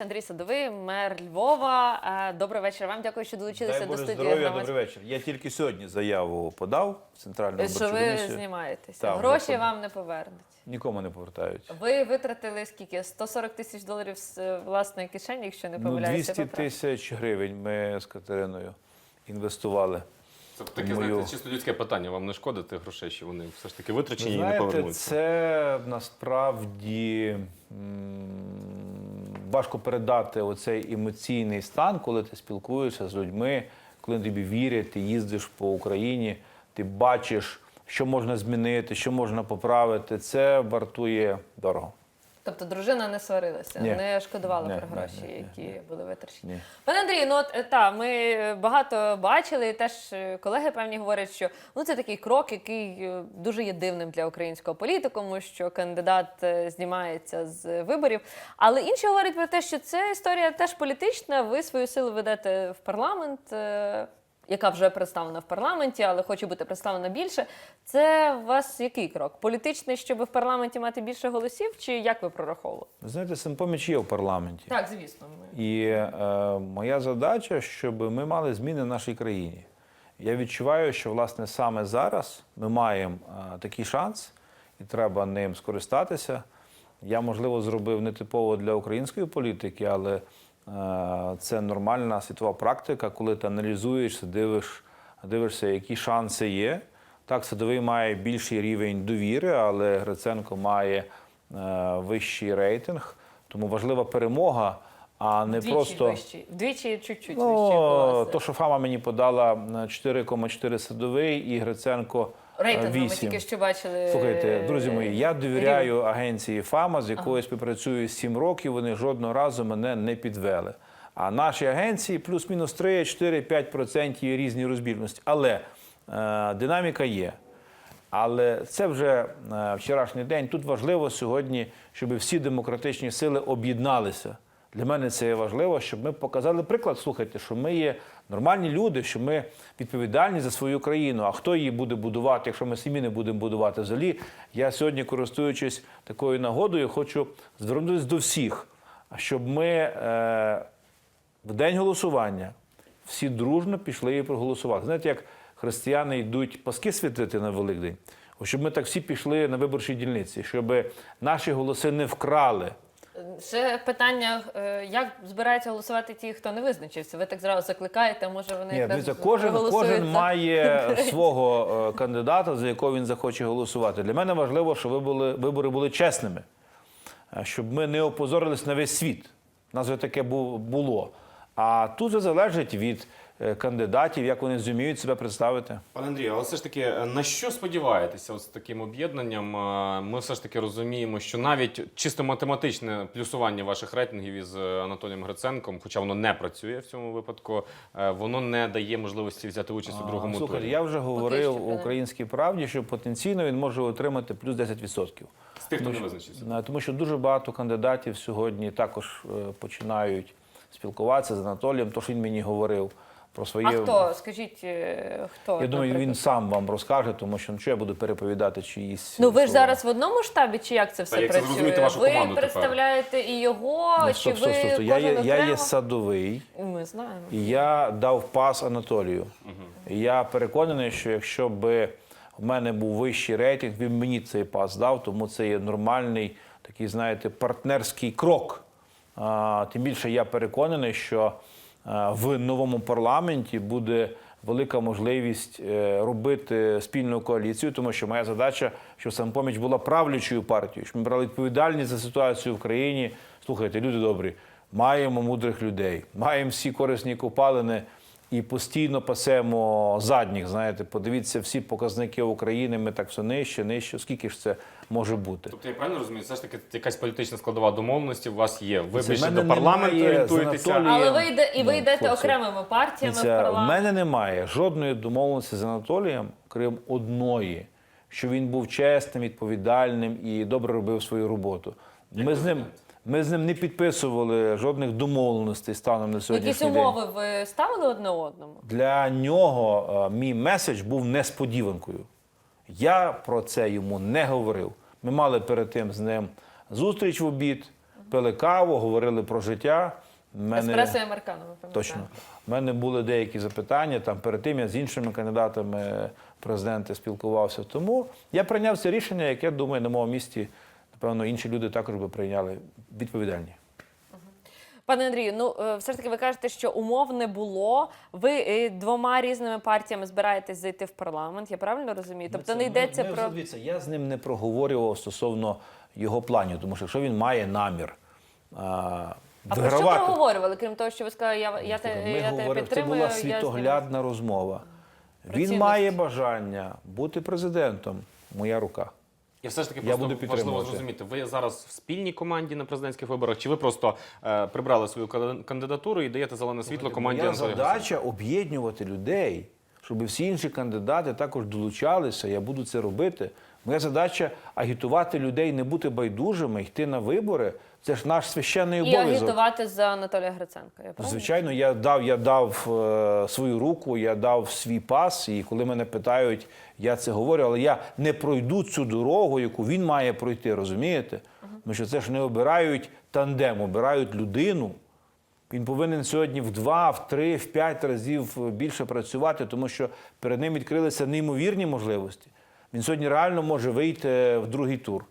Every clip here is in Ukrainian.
Андрій Садовий, мер Львова. Е, Добрий вечір вам. Дякую, що долучилися Дай до Боже студії. здоров'я, добрий вечір. Я тільки сьогодні заяву подав в центральну Що ви комісію. знімаєтеся. Гроші вже вам не повернуть. Нікому не повертають. Ви витратили скільки? 140 тисяч доларів з е, власної кишені, якщо не Ну, 200 тисяч гривень ми з Катериною інвестували. Це таке, Мою- знаєте, чисто людське питання. Вам не шкода тих грошей, що вони все ж таки Ви витрачені і не знаєте, повернуться? це насправді важко передати оцей емоційний стан, коли ти спілкуєшся з людьми, коли тобі вірять, ти їздиш по Україні, ти бачиш, що можна змінити, що можна поправити. Це вартує дорого. Тобто дружина не сварилася, Ні. не шкодувала Ні, про ні, гроші, ні, ні, які ні. були витрачені. Ні. Пане Андрію, ну от е, та ми багато бачили, і теж е, колеги певні говорять, що ну це такий крок, який е, дуже є дивним для українського політикуму, що кандидат е, знімається з виборів. Але інші говорять про те, що це історія теж політична. Ви свою силу ведете в парламент. е, Яка вже представлена в парламенті, але хоче бути представлена більше. Це у вас який крок? Політичний, щоб в парламенті мати більше голосів, чи як ви прораховували? Ви знаєте, самопоміч є в парламенті. Так, звісно. І е, моя задача, щоб ми мали зміни в нашій країні. Я відчуваю, що власне саме зараз ми маємо е, такий шанс, і треба ним скористатися. Я, можливо, зробив нетипово для української політики, але це нормальна світова практика, коли ти аналізуєш, дивиш, дивишся, які шанси є. Так, садовий має більший рівень довіри, але Гриценко має е, вищий рейтинг. Тому важлива перемога, а не Вдвічі просто. вищий. Вдвічі чуть-чуть вищий Ну, голос. то, що Фама мені подала на 4,4 садовий і Гриценко е, Рейтинг ми тільки що бачили. Слухайте, друзі мої, я довіряю агенції ФАМА, з якою співпрацюю 7 років. Вони жодного разу мене не підвели. А наші агенції плюс-мінус 3, 4, 5% є різні розбірності. Але е, динаміка є. Але це вже е, вчорашній день. Тут важливо сьогодні, щоб всі демократичні сили об'єдналися. Для мене це є важливо, щоб ми показали приклад. Слухайте, що ми є нормальні люди, що ми відповідальні за свою країну. А хто її буде будувати, якщо ми самі не будемо будувати взагалі? Я сьогодні, користуючись такою нагодою, хочу звернутися до всіх, щоб ми е, в день голосування всі дружно пішли і проголосували. Знаєте, як християни йдуть паски святити на Великдень, щоб ми так всі пішли на виборчі дільниці, щоб наші голоси не вкрали. Ще питання, е, як збираються голосувати ті, хто не визначився? Ви так зразу закликаєте, може вони Ні, якраз кожен, кожен має свого е, кандидата, за якого він захоче голосувати. Для мене важливо, щоб ви були, вибори були чесними, е, щоб ми не опозорились на весь світ. У нас вже таке було. А тут вже залежить від е, кандидатів, як вони зуміють себе представити. Пане Андрію, але все ж таки, е, на що сподіваєтеся от з таким об'єднанням? Е, Ми все ж таки розуміємо, що навіть чисто математичне плюсування ваших рейтингів із е, Анатолієм Гриценком, хоча воно не працює в цьому випадку, е, воно не дає можливості взяти участь у другому Слухайте, турі. я вже говорив у українській правді, що потенційно він може отримати плюс 10%. З тих, хто не визначився. Е, Тому що дуже багато кандидатів сьогодні також е, починають спілкуватися з Анатолієм, то що він мені говорив про своє. А хто? Скажіть, е, хто? Я думаю, він сам вам розкаже, тому що ну, що я буду переповідати чиїсь. Ну ви ж зараз в одному штабі, чи як це все як це працює? зрозуміти вашу ви команду тепер? представляєте і його, Ну, чи стоп, ви стоп, стоп, стоп. Я, є, я є садовий, Ми знаємо. і я дав пас Анатолію. І я переконаний, що якщо б в мене був вищий рейтинг, він мені цей пас дав, тому це є нормальний такий, знаєте, партнерський крок. А, тим більше я переконаний, що в новому парламенті буде велика можливість е, робити спільну коаліцію, тому що моя задача, щоб самопоміч була правлячою партією, щоб ми брали відповідальність за ситуацію в країні. Слухайте, люди добрі, маємо мудрих людей, маємо всі корисні копалини і постійно пасемо задніх. Знаєте, подивіться всі показники України. Ми так все нижче, нижче. Скільки ж це може бути? Тобто я правильно розумію, все ж таки якась політична складова домовленості у вас є. Ви Це до парламенту немає орієнтуєтеся. Але ви йде і ви Ну, йдете хлопці, окремими партіями Дивіться, в парламент. мене немає жодної домовленості з Анатолієм, крім одної, що він був чесним, відповідальним і добре робив свою роботу. Ми з ним. Ми з ним не підписували жодних домовленостей станом на Якісь сьогоднішній день. умови ви ставили одне одному? Для нього е, мій меседж був несподіванкою. Я про це йому не говорив. Ми мали перед тим з ним зустріч в обід. пили каву, говорили про життя. Мене... Еспресо і американо, ви пам'ятаєте. Точно. У мене були деякі запитання. Там перед тим я з іншими кандидатами президента спілкувався. Тому я прийняв це рішення, яке думаю, на моєму місці, напевно, інші люди також би прийняли відповідальні. Пане Андрію, ну е, все ж таки ви кажете, що умов не було. Ви е, двома різними партіями збираєтесь зайти в парламент. Я правильно розумію? Тобто не йдеться ми, про Дивіться, я з ним не проговорював стосовно його планів, тому що якщо він має намір а, а про що проговорювали? Крім того, що ви сказали, я, я, те, ми я тебе говорили, це була світоглядна розмова. Він має бажання бути президентом. Моя рука. І все ж таки Я просто буду важливо підтримувати. зрозуміти, ви зараз в спільній команді на президентських виборах, чи ви просто е, прибрали свою кан- кандидатуру і даєте зелене світло команді Моя Анатолія задача об'єднувати людей, щоб всі інші кандидати також долучалися. Я буду це робити. Моя задача агітувати людей, не бути байдужими, йти на вибори. Це ж наш священний І агітувати за Анатолія Гриценка. Я? Звичайно, я дав, я дав е, свою руку, я дав свій пас. І коли мене питають, я це говорю, але я не пройду цю дорогу, яку він має пройти, розумієте? Тому що це ж не обирають тандем, обирають людину. Він повинен сьогодні в два, в три, в п'ять разів більше працювати, тому що перед ним відкрилися неймовірні можливості. Він сьогодні реально може вийти в другий тур.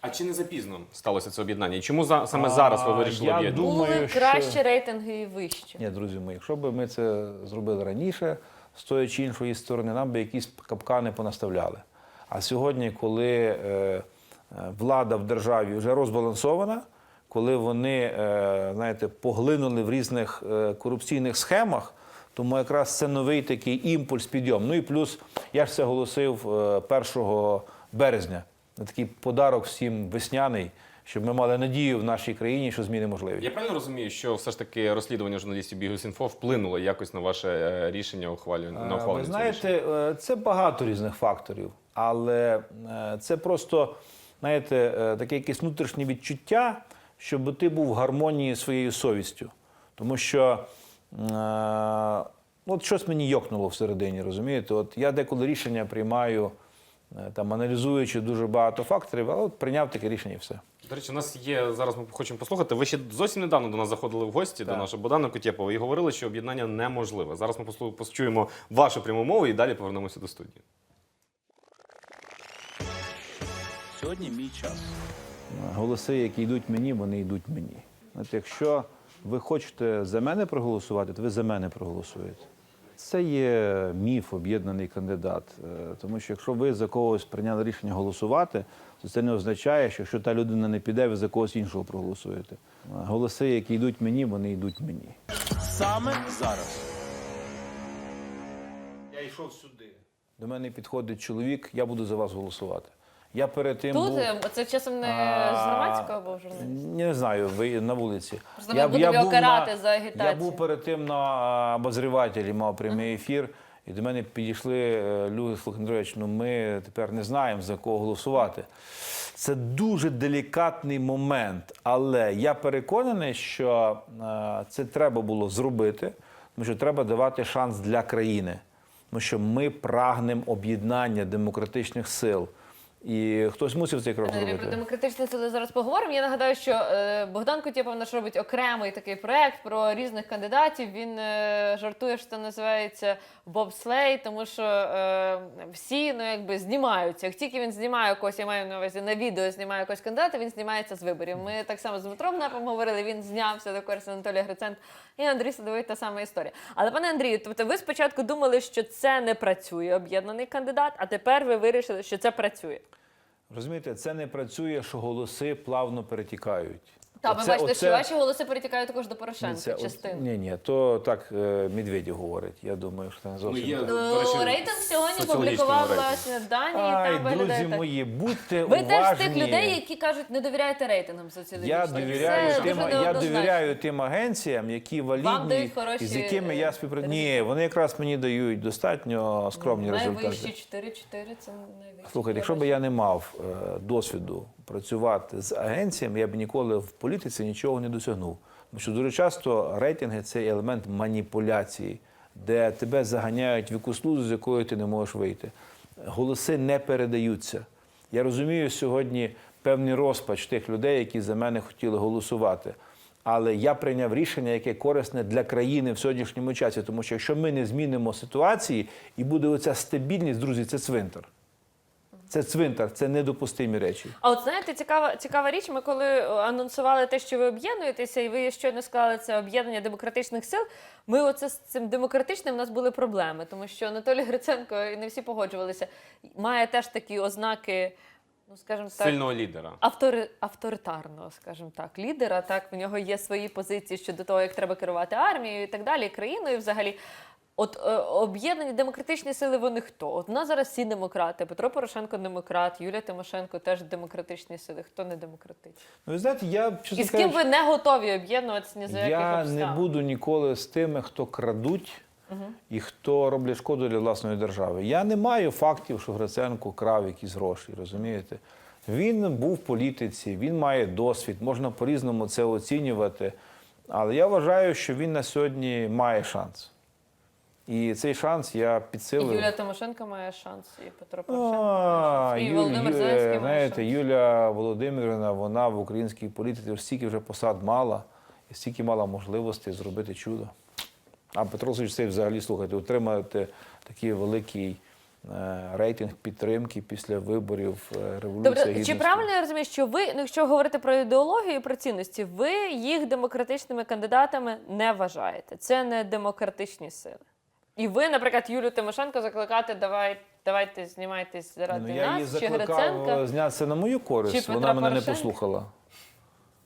А чи не запізно сталося це об'єднання? І чому за, саме зараз ви вирішили я думаю, Були що- кращі рейтинги і вищі. Ні, друзі мої, якщо б ми це зробили раніше, з тої чи іншої сторони, нам би якісь капкани понаставляли. А сьогодні, коли е, е, влада в державі вже розбалансована, коли вони е, знаєте, поглинули в різних е, корупційних схемах, тому якраз це новий такий імпульс, підйом. Ну і плюс я ж це оголосив е, 1 березня. На такий подарок всім весняний, щоб ми мали надію в нашій країні, що зміни можливі. Я правильно розумію, що все ж таки розслідування журналістів Бігус.Інфо вплинуло якось на ваше е, рішення ухвалювання на Е, ухвалення Ви рішення? знаєте, е, це багато різних факторів, але е, це просто, знаєте, е, таке якесь внутрішнє відчуття, щоб ти був в гармонії зі своєю совістю. Тому що е, от щось мені йокнуло всередині, розумієте? От я деколи рішення приймаю, е, там, аналізуючи дуже багато факторів, але от прийняв таке рішення і все. До речі, у нас є зараз. Ми хочемо послухати. Ви ще зовсім недавно до нас заходили в гості до нашого Богдана Кутєпова і говорили, що об'єднання неможливе. Зараз ми почуємо вашу пряму мову і далі повернемося до студії. Сьогодні мій час. Голоси, які йдуть мені, вони йдуть мені. От якщо ви хочете за мене проголосувати, то ви за мене проголосуєте. Це є міф, об'єднаний кандидат. Е, Тому що якщо ви за когось прийняли рішення голосувати, то це не означає, що якщо та людина не піде, ви за когось іншого проголосуєте. Голоси, які йдуть мені, вони йдуть мені. Саме зараз. Я йшов сюди. До мене підходить чоловік, я буду за вас голосувати. Я перед тим Тут був... е, це часом не з громадського або журналістів? Не знаю, ви на вулиці. Просто ми будемо його був карати на- за агітацію. Я був перед тим на обозрівателі, мав прямий ефір, і до мене підійшли е, люди, слухай, Андрійович, ну ми тепер не знаємо, за кого голосувати. Це дуже делікатний момент, але я переконаний, що е, це треба було зробити, тому що треба давати шанс для країни. Тому що ми прагнемо об'єднання демократичних сил. І хтось мусив цей крок зробити. Про демократичні сили зараз поговоримо. Я нагадаю, що е, Богдан Кутєпов наш робить окремий такий проект про різних кандидатів. Він е, жартує, що це називається бобслей, тому що е, всі ну якби знімаються. Як тільки він знімає когось, я маю на увазі на відео знімає якогось кандидата, він знімається з виборів. Ми так само з Дмитром Напом говорили. Він знявся до користі Анатолія Гриценка і Андрій Садовий та сама історія. Але пане Андрію, тобто ви спочатку думали, що це не працює об'єднаний кандидат, а тепер ви вирішили, що це працює. Розумієте, це не працює, що голоси плавно перетікають. Та ви Оце- бачите, оце- що ваші голоси перетікають також до Порошенка. це- частину. Ні, ні, то так е, Медведєв говорить. Я думаю, що це не зовсім. є- так. Ну, До речі, рейтинг сьогодні публікував власне дані, Ай, там виглядає друзі так. мої, будьте Ви уважні. теж з тих людей, які кажуть, не довіряєте рейтингам соціологічним. Я довіряю, Це тим, дуже я неоднозначно. довіряю тим агенціям, які валідні, дають хороші, з якими я співпрацюю. Ні, вони якраз мені дають достатньо скромні Найвищі результати. 4-4 це найвищі. Слухайте, якщо б я не мав е, досвіду працювати з агенціями, я б ніколи в політиці нічого не досягнув. Тому що дуже часто рейтинги це елемент маніпуляції, де тебе заганяють в якусь з якої ти не можеш вийти. Голоси не передаються. Я розумію сьогодні певний розпач тих людей, які за мене хотіли голосувати. Але я прийняв рішення, яке корисне для країни в сьогоднішньому часі. Тому що якщо ми не змінимо ситуації і буде оця стабільність, друзі, це цвинтар. Це цвинтар, це недопустимі речі. А от знаєте, цікава, цікава річ, ми коли е, анонсували те, що ви об'єднуєтеся, і ви щойно сказали це об'єднання демократичних сил. Ми оце з цим демократичним у нас були проблеми, тому що Анатолій Гриценко і не всі погоджувалися. Має теж такі ознаки, ну скажімо так. Сильного лідера. Автори, авторитарного, скажімо так, лідера. Так, в нього є свої позиції щодо того, як треба керувати армією і так далі, країною взагалі. От е, об'єднані демократичні сили вони хто? От у нас зараз всі демократи. Петро Порошенко демократ, Юлія Тимошенко теж демократичні сили. Хто не демократичний? Ну, ви знаєте, я чесно І з ким кажучи, ви не готові об'єднуватися ні за яких Я обставин? не буду ніколи з тими, хто крадуть і хто роблять шкоду для власної держави. Я не маю фактів, що Гриценко крав якісь гроші, розумієте? Він був в політиці, він має досвід, можна по-різному це оцінювати. Але я вважаю, що він на сьогодні має шанс. І цей шанс я І підсилив. Юлія Тимошенко має шанс, і Петро Порошенко має шанс. І Юль- Володимир Зеленський має знаєте, шанс. Юля Володимирівна, вона в українській політиці стільки вже посад мала, і стільки мала можливостей зробити чудо. А Петро цей взагалі, слухайте, отримати такий великий е, рейтинг підтримки після виборів е, революції. Тобто, чи правильно я розумію, що ви, ну, якщо говорити про ідеологію і про цінності, ви їх демократичними кандидатами не вважаєте? Це не демократичні сили. І ви, наприклад, Юлію Тимошенко закликати, давай, давайте знімайтесь заради Ну, я її нас чи закликав Гриценка. е, знятися на мою користь, Чи вона мене не Порошенка? послухала.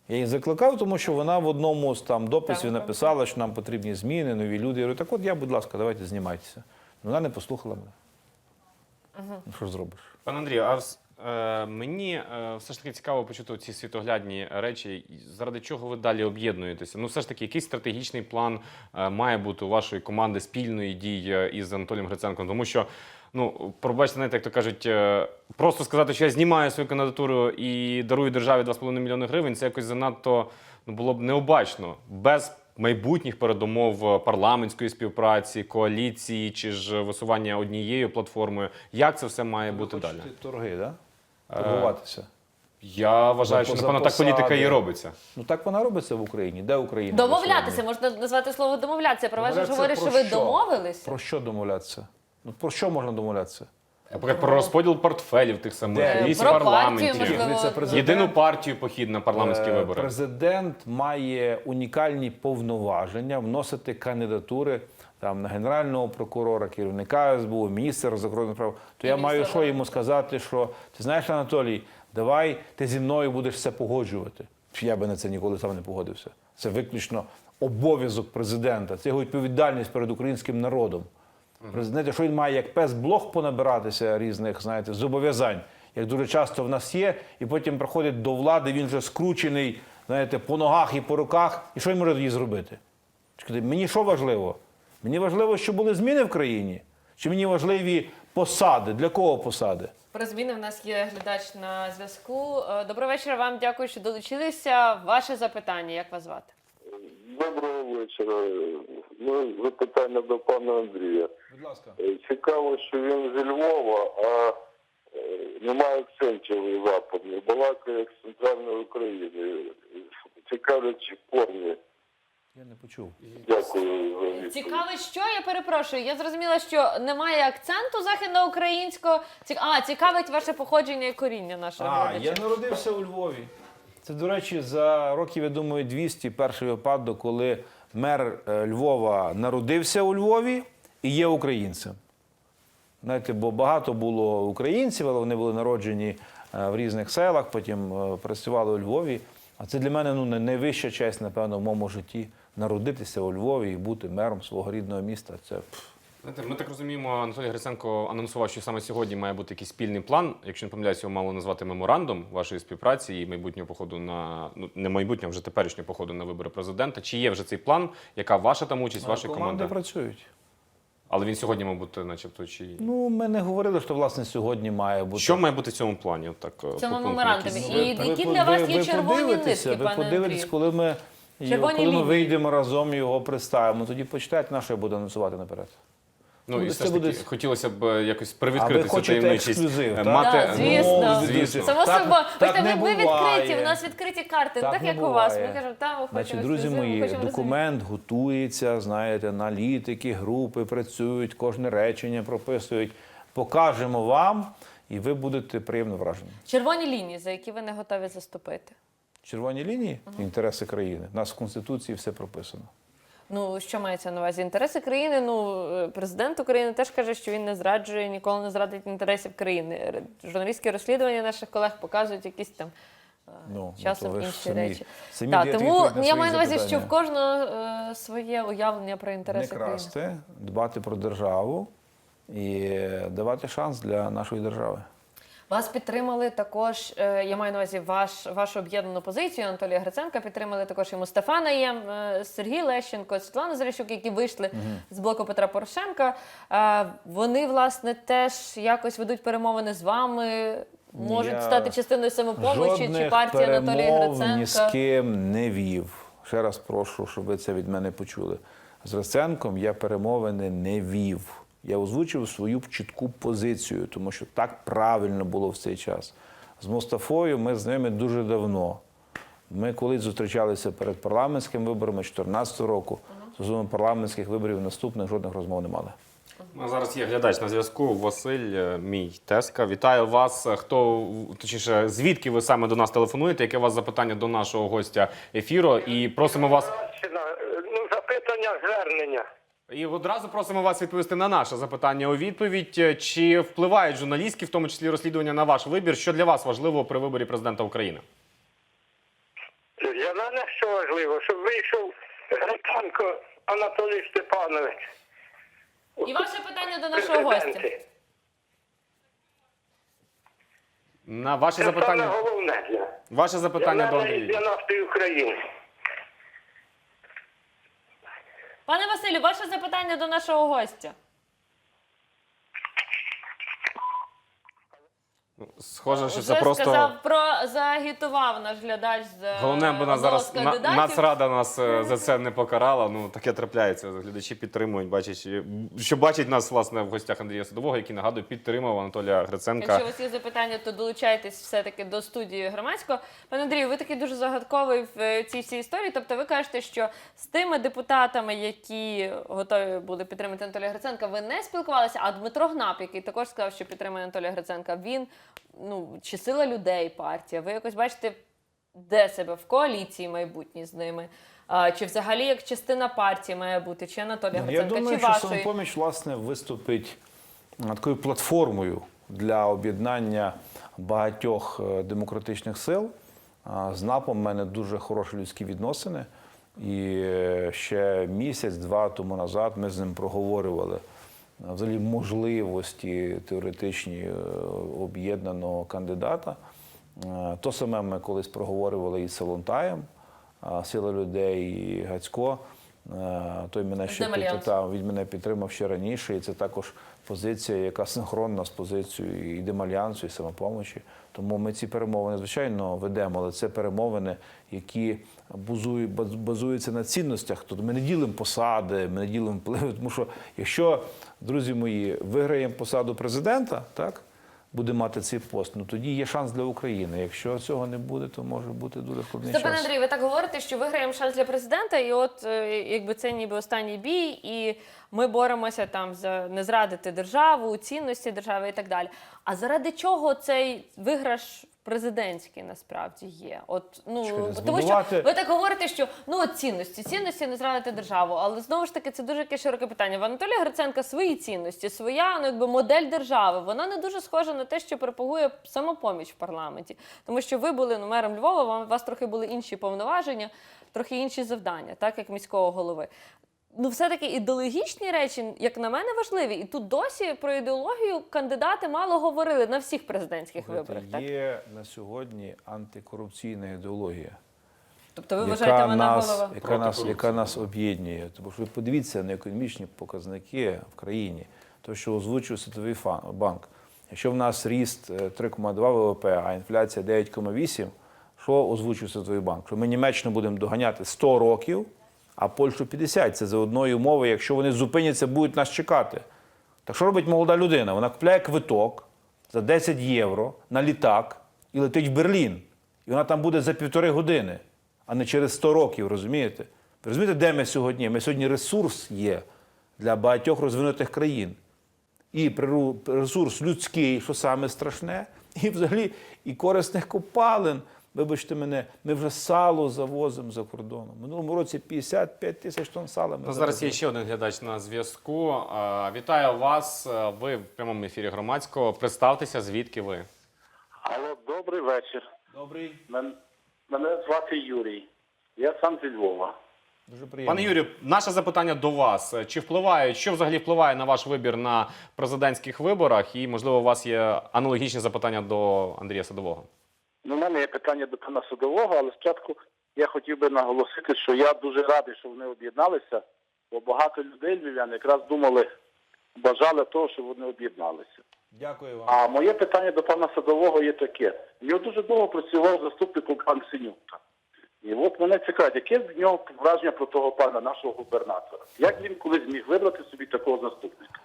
Я її закликав, тому що вона в одному з там дописів Так, написала, що нам потрібні зміни, нові люди. Я говорю, так от я, будь ласка, давайте знімайтеся. Вона не послухала мене. Ну, що ж зробиш? Пане Андрію, а вс- е, мені е, все ж таки цікаво почути ці світоглядні речі. Заради чого ви далі об'єднуєтеся? Ну, все ж таки, якийсь стратегічний план е, має бути у вашої команди спільної дії із Анатолієм Гриценком. Тому що, ну, пробачте, знаєте, як то кажуть, просто сказати, що я знімаю свою кандидатуру і дарую державі 2,5 мільйони гривень, це якось занадто ну, було б необачно. Без майбутніх передумов парламентської співпраці, коаліції чи ж висування однією платформою. Як це все має бути далі? Торги, да? Торгуватися. Я вважаю, що напевно так політика і робиться. Ну так вона робиться в Україні. Де Україна? Домовлятися, можна назвати слово домовлятися. Про вас же про що ви що? домовилися. Про що домовлятися? Ну про що можна домовлятися? Наприклад, про розподіл портфелів тих самих партію, парламентів. Єдину партію похід на парламентські Е, вибори. Президент має унікальні повноваження вносити кандидатури там на генерального прокурора, керівника СБУ, міністра закордонних справ. То я маю що йому сказати, що ти знаєш, Анатолій, давай ти зі мною будеш все погоджувати. Я би на це ніколи сам не погодився. Це виключно обов'язок президента. Це його відповідальність перед українським народом. Президент, що він має як пес блог понабиратися різних, знаєте, зобов'язань, як дуже часто в нас є, і потім приходить до влади, він вже скручений, знаєте, по ногах і по руках. І що він може тоді зробити? Мені що важливо? Мені важливо, щоб були зміни в країні? Чи мені важливі посади? Для кого посади? Про зміни в нас є глядач на зв'язку. Е, Доброго вечора. Вам дякую, що долучилися. Ваше запитання, як вас звати? Доброго вечора. Ну, запитання до пана Андрія. Будь ласка. Е, Цікаво, що він зі Львова, а е, немає акцентів западних. Балакає як з центральної України. Цікавлячи корні. Я не почув. Дякую. Цікаво, що я перепрошую. Я зрозуміла, що немає акценту західноукраїнського. Ці- А, цікавить ваше походження і коріння нашого А, я народився у Львові. Це, до речі, за років, я думаю, 200 перший випадок, коли мер е, Львова народився у Львові і є українцем. Знаєте, бо багато було українців, але вони були народжені е, в різних селах, потім е, працювали у Львові. А це для мене ну, не- найвища честь, напевно, в моєму житті народитися у Львові і бути мером свого рідного міста. Це Знаєте, ми так розуміємо, Анатолій Гриценко анонсував, що саме сьогодні має бути якийсь спільний план. Якщо не помиляюся, його мало назвати меморандум вашої співпраці і майбутнього походу на ну не майбутнього, вже теперішнього походу на вибори президента. Чи є вже цей план? Яка ваша там участь, вашої команди команди? працюють. Але він сьогодні, має бути, начебто, чи Ну, ми не говорили, що власне сьогодні має бути. що має бути в цьому плані? Так В цьому меморандумі. якісь? І які для вас є ви червоні нитки, Ви пане подивитесь, Андрій? коли ми, Червоні коли ми лінії. вийдемо разом і його представимо, тоді почитайте, на що я буду анонсувати наперед. Ну і все ж таки буде- хотілося б е, якось А ви привідкрити цю хочете таємничість. ексклюзив, Е, так? Мати, Да, звісно. Ну, звісно. Само Так- собою, так бачите, не ви, ви буває. відкриті, у нас відкриті карти, Так так, не як у вас. Ми буває. кажемо, там ми хочемо Значить, друзі ми мої, хочемо документ готується, знаєте, аналітики, групи працюють, кожне речення прописують. Покажемо вам, і ви будете приємно вражені. Червоні лінії, за які ви не готові заступити. Червоні лінії інтереси країни. У нас в Конституції все прописано. Ну, що мається на увазі? Інтереси країни. Ну, е, президент України теж каже, що він не зраджує, ніколи не зрадить інтересів країни. Журналістські розслідування наших колег показують якісь там е, Ну, часом то інші самі- речі. самі Так, тому на я маю на увазі, що в кожного е, своє уявлення про Не інтереси країни. дбати про державу і давати шанс для нашої держави. Вас підтримали також. е, Я маю на увазі ваш вашу об'єднану позицію. Анатолія Гриценка підтримали також і Мустафа Наєм, е, Сергій Лещенко, Світлана Зарищук, які вийшли з блоку Петра Порошенка. Е, Вони власне теж якось ведуть перемовини з вами. Можуть Я стати частиною самопомочі чи партії Анатолія перемов ні з ким не вів. Ще раз прошу, щоб ви це від мене почули. З Гриценком я перемовини не вів. Я озвучив свою чітку позицію, тому що так правильно було в цей час. З Мустафою ми з ними дуже давно. Ми колись зустрічалися перед парламентськими виборами 2014 року. Стосовно парламентських виборів наступних жодних розмов не мали. У зараз є глядач на зв'язку. Василь, е, мій теска. Вітаю вас. Хто точніше, звідки ви саме до нас телефонуєте? Яке у вас запитання до нашого гостя ефіру? І просимо вас. Львівщина, ну, запитання, звернення. І одразу просимо вас відповісти на наше запитання у відповідь. Е, Чи впливають журналістські, в тому числі розслідування на ваш вибір? Що для вас важливо при виборі президента України? Для мене що важливо, щоб вийшов Гриценко Анатолій Степанович. І ваше питання до нашого гостя. Президенти. На ваше Це саме запитання. головне для, Ваше запитання для до мене і Андрія. для нашої України. Пане Василю, ваше запитання до нашого гостя. Схоже, що Вже це просто. сказав про заагітував наш глядач з Головне, бо нас зараз на-. Нацрада нас е, за це не покарала. Ну таке трапляється. Глядачі підтримують, бачать, що бачить нас власне в гостях Андрія Садового, який нагадую підтримав Анатолія Гриценка. Якщо у вас є запитання, то долучайтесь все-таки до студії громадського. Пане Андрію, ви такий дуже загадковий в е, цій всій історії. Тобто ви кажете, що з тими депутатами, які готові були підтримати Анатолія Гриценка, ви не спілкувалися. А Дмитро Гнап, який також сказав, що підтримує Анатолія Гриценка, він ну чи сила людей партія? Ви якось бачите, де себе в коаліції майбутній з ними? А, чи взагалі як частина партії має бути, чи Анатолія Ну, Я думаю, що вашої? самопоміч власне виступить такою платформою для об'єднання багатьох е, демократичних сил. З НАПом в мене дуже хороші людські відносини. І е, ще місяць-два тому назад ми з ним проговорювали взагалі можливості теоретичні е, об'єднаного кандидата. Е, То саме ми колись проговорювали із Солонтаєм, Сила людей і Гацько. Е, Той мене ще підтримав, він мене підтримав ще раніше, і це також позиція, яка синхронна з позицією і Демальянсу, і самопомочі. Тому ми ці перемовини, звичайно, ведемо, але це перемовини, які базують, баз- базуються на цінностях. Тобто ми не ділимо посади, ми не ділимо впливи. Тому що якщо, друзі мої, виграємо посаду президента, так? Буде мати цей пост, ну тоді є шанс для України. Якщо цього не буде, то може бути дуже складний Степан час. Андрій, ви так говорите, що виграємо шанс для президента, і от е, якби це ніби останній бій, і ми боремося там за не зрадити державу, цінності держави і так далі. А заради чого цей виграш президентський насправді є? От ну Чекайте, тому що ви так говорите, що ну от цінності, цінності не зрадити державу, але знову ж таки це дуже яке широке питання. В Анатолія Гриценка свої цінності, своя ну якби модель держави. Вона не дуже схожа на те, що пропагує самопоміч в парламенті, тому що ви були ну, мером Львова, вам у вас трохи були інші повноваження, трохи інші завдання, так як міського голови. Ну, все-таки ідеологічні речі, як на мене, важливі. І тут досі про ідеологію кандидати мало говорили на всіх президентських виборах. Так? Є на сьогодні антикорупційна ідеологія. Тобто ви вважаєте мене нас, голова? яка, нас, яка нас об'єднує. Тому що ви подивіться на економічні показники в країні, то, що озвучив Світовий банк. Якщо в нас ріст е, 3,2 ВВП, а інфляція 9,8, що озвучив Світовий банк? Що ми Німеччину будемо доганяти 100 років, а Польщу 50. Це за одної умови, якщо вони зупиняться, будуть нас чекати. Так що робить молода людина? Вона купляє квиток за 10 євро на літак і летить в Берлін. І вона там буде за півтори години, а не через 100 років, розумієте? Ви розумієте, де ми сьогодні? Ми сьогодні ресурс є для багатьох розвинутих країн. І ресурс людський, що саме страшне, і взагалі і корисних копалин. Вибачте мене, ми вже сало завозимо за кордоном. Минулому році 55 тисяч тонн сала. Ми Ну, зараз є ще один глядач на зв'язку. Вітаю вас. Ви в прямому ефірі громадського. Представтеся, звідки ви? Алло, добрий вечір. Добрий, Мен- Мене звати Юрій. Я сам зі Львова. дуже приємно. Пане Юрію, наше запитання до вас. Чи впливає, що взагалі впливає на ваш вибір на президентських виборах? І, можливо, у вас є аналогічні запитання до Андрія Садового? Ну, у мене є питання до пана Садового, але спочатку я хотів би наголосити, що я дуже радий, що вони об'єдналися, бо багато людей львів'ян якраз думали, бажали того, щоб вони об'єдналися. Дякую вам. А моє питання до пана Садового є таке. Я дуже довго працював заступником пан Синюка. І от мене цікавить, яке в нього враження про того пана, нашого губернатора? Як він колись зміг вибрати собі такого заступника?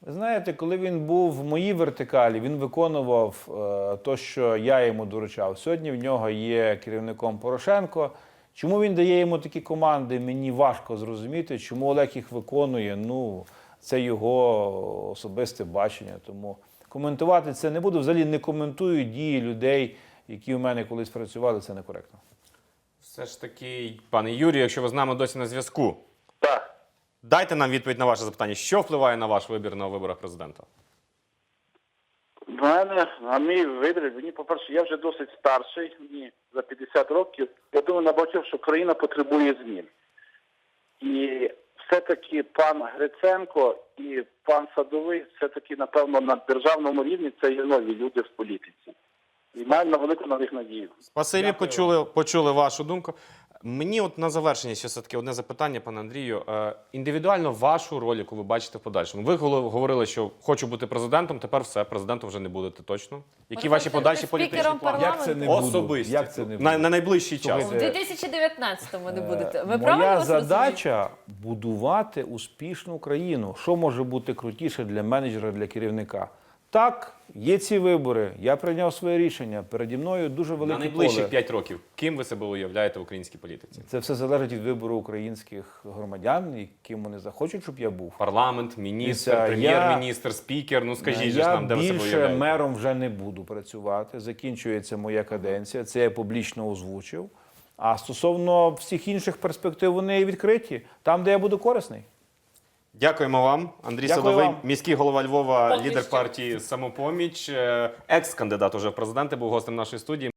Ви знаєте, коли він був в моїй вертикалі, він виконував е, то, що я йому доручав. Сьогодні в нього є керівником Порошенко. Чому він дає йому такі команди, мені важко зрозуміти. Чому Олег їх виконує? Ну, це його особисте бачення. Тому коментувати це не буду. Взагалі не коментую дії людей, які у мене колись працювали. Це некоректно. Все ж таки, пане Юрію, якщо ви з нами досі на зв'язку, Так. Дайте нам відповідь на ваше запитання. Що впливає на ваш вибір на виборах президента? Мене, на мій вибір, мені, по-перше, я вже досить старший, мені за 50 років. Я думаю, набачив, що країна потребує змін. І все-таки пан Гриценко і пан Садовий, все-таки, напевно, на державному рівні це є нові люди в політиці. І маю на велику на них надію. Спасибі, почули, почули вашу думку. Мені от на завершення ще все-таки одне запитання, пане Андрію. Е, індивідуально вашу роль, яку ви бачите в подальшому. Ви говорили, що хочу бути президентом, тепер все, президентом вже не будете точно. Які Може, ваші подальші політичні плани? Як це не буду? Особисті. Як це не на, буду? на найближчий час. У 2019-му не будете. Ви Е, правильно Моя задача будувати успішну країну. Що може бути крутіше для менеджера, для керівника? Так, є ці вибори. Я прийняв своє рішення. Переді мною дуже На велике найближчі поле. 5 років. Ким ви себе уявляєте в українській політиці? Це все залежить від вибору українських громадян, яким вони захочуть, щоб я був. Парламент, міністр, прем'єр-міністр, спікер. Ну скажіть же ж я нам, де ви себе більше уявляєте? мером вже не буду працювати. Закінчується моя каденція. Це я публічно озвучив. А стосовно всіх інших перспектив, вони відкриті там, де я буду корисний. Дякуємо вам, Андрій Дякую Садовий, вам. міський голова Львова, Поки лідер що. партії Самопоміч, е, екс-кандидат уже в президенти, був гостем нашої студії.